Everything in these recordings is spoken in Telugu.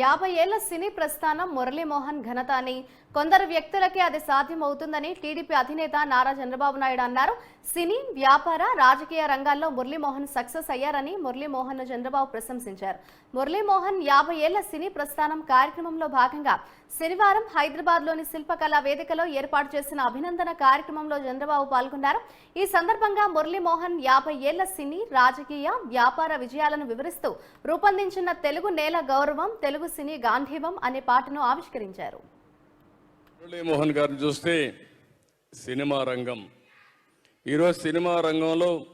యాభై ఏళ్ళ సినీ ప్రస్థానం మురళీమోహన్ ఘనత అని కొందరు వ్యక్తులకే అది సాధ్యమవుతుందని టీడీపీ అధినేత నారా చంద్రబాబు నాయుడు అన్నారు. సినీ వ్యాపార రాజకీయ రంగాల్లో మురళీమోహన్ సక్సెస్ అయ్యారని మురళీమోహన్ చంద్రబాబు ప్రశంసించారు. మురళీమోహన్ యాభై ఏళ్ళ సినీ ప్రస్థానం కార్యక్రమంలో భాగంగా శనివారం హైదరాబాద్లోని శిల్పకళా వేదికలో ఏర్పాటు చేసిన అభినందన కార్యక్రమంలో చంద్రబాబు పాల్గొన్నారు. ఈ సందర్భంగా మురళీమోహన్ యాభై ఏళ్ళ సినీ రాజకీయ వ్యాపార విజయాలను వివరిస్తూ రూపొందించిన తెలుగు నేల గౌరవం తెలుగు సినీ గాంధీవం అనే పాటను ఆవిష్కరించారు. మురళీమోహన్ గారిని చూస్తే సినిమా రంగం. ఈరోజు సినిమా రంగంలో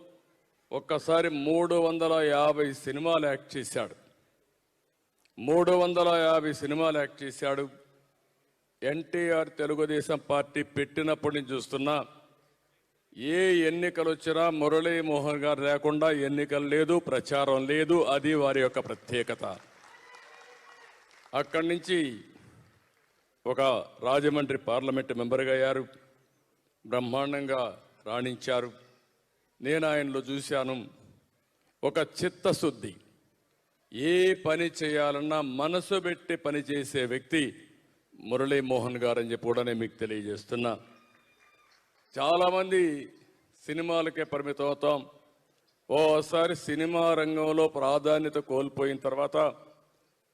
ఒక్కసారి మూడు వందల యాభై సినిమాలు యాక్ట్ చేశాడు. మూడు వందల యాభై సినిమాలు యాక్ట్ చేశాడు. ఎన్టీఆర్ తెలుగుదేశం పార్టీ పెట్టినప్పటి నుంచి చూస్తున్నా ఏ ఎన్నికలు వచ్చినా మురళీమోహన్ గారు లేకుండా ఎన్నికలు లేదు ప్రచారం లేదు అది వారి యొక్క ప్రత్యేకత. అక్కడి నుంచి ఒక రాజమండ్రి పార్లమెంట్ మెంబర్గా అయ్యారు. బ్రహ్మాండంగా రాణించారు. నేను ఆయనలో చూశాను. ఒక చిత్తశుద్ధి. ఏ పని చేయాలన్నా మనసు పెట్టి పని చేసే వ్యక్తి మురళీమోహన్ గారు అని చెప్పి కూడా నేను మీకు తెలియజేస్తున్నా. చాలామంది సినిమాలకే పరిమితం అవుతాం ఓసారి సినిమా రంగంలో ప్రాధాన్యత కోల్పోయిన తర్వాత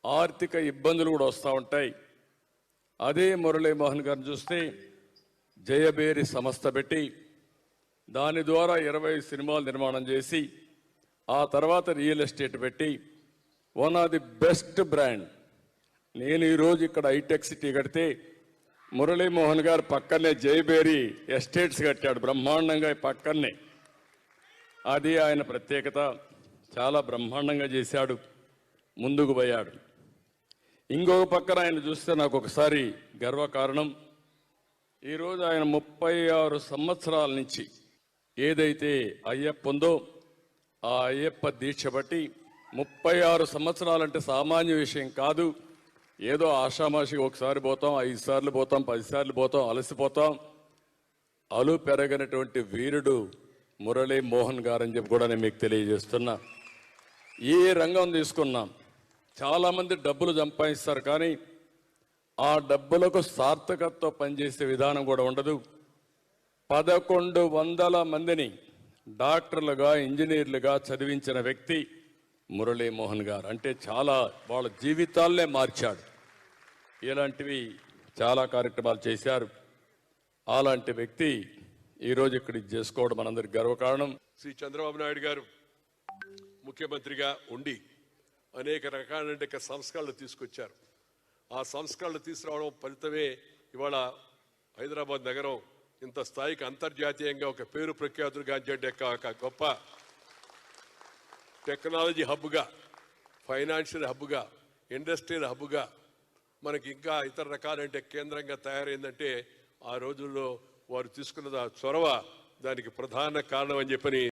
ఆర్థిక ఇబ్బందులు కూడా వస్తూ ఉంటాయి. అదే మురళీమోహన్ గారిని చూస్తే జయబేరి సంస్థ పెట్టి దాని ద్వారా ఇరవై సినిమాలు నిర్మాణం చేసి ఆ తర్వాత రియల్ ఎస్టేట్ పెట్టి one of the best brand. నేను ఈరోజు ఇక్కడ హైటెక్ సిటీ కడితే మురళీమోహన్ గారు పక్కనే జయబేరి ఎస్టేట్స్ కట్టాడు బ్రహ్మాండంగా పక్కనే. అది ఆయన ప్రత్యేకత. చాలా బ్రహ్మాండంగా చేశాడు. ముందుకు పోయాడు. ఇంకొక పక్కన ఆయన చూస్తే నాకు ఒకసారి గర్వకారణం. ఈరోజు ఆయన ముప్పై ఆరు సంవత్సరాల నుంచి ఏదైతే అయ్యప్ప ఉందో ఆ అయ్యప్ప దీక్ష బట్టి ముప్పై ఆరు సంవత్సరాలంటే సామాన్య విషయం కాదు. ఏదో ఆషామాషి ఒకసారి పోతాం ఐదు సార్లు పోతాం పదిసార్లు పోతాం అలసిపోతాం. అలు పెరగనటువంటి వీరుడు మురళీ మోహన్ గారని చెప్పి కూడా నేను మీకు తెలియజేస్తున్నా. ఏ రంగం తీసుకున్నాం. చాలామంది డబ్బులు సంపాదిస్తారు కానీ ఆ డబ్బులకు సార్థకత్వం పనిచేసే విధానం కూడా ఉండదు. పదకొండు వందల మందిని డాక్టర్లుగా ఇంజనీర్లుగా చదివించిన వ్యక్తి మురళీమోహన్ గారు. అంటే చాలా వాళ్ళ జీవితాలనే మార్చాడు. ఇలాంటివి చాలా కార్యక్రమాలు చేశారు. అలాంటి వ్యక్తి ఈరోజు ఇక్కడ చేసుకోవడం మనందరికి గర్వకారణం. శ్రీ చంద్రబాబు నాయుడు గారు ముఖ్యమంత్రిగా ఉండి అనేక రకాలైన సంస్కరణలు తీసుకొచ్చారు. ఆ సంస్కరణలు తీసుకురావడం ఫలితమే ఇవాళ హైదరాబాద్ నగరం ఇంత స్థాయికి అంతర్జాతీయంగా ఒక పేరు ప్రఖ్యాతులుగాంచే ఒక గొప్ప టెక్నాలజీ హబ్గా ఫైనాన్షియల్ హబ్గా ఇండస్ట్రియల్ హబ్గా మనకి ఇంకా ఇతర రకాలంటే కేంద్రంగా తయారైందంటే ఆ రోజుల్లో వారు తీసుకున్న చొరవ దానికి ప్రధాన కారణం అని చెప్పని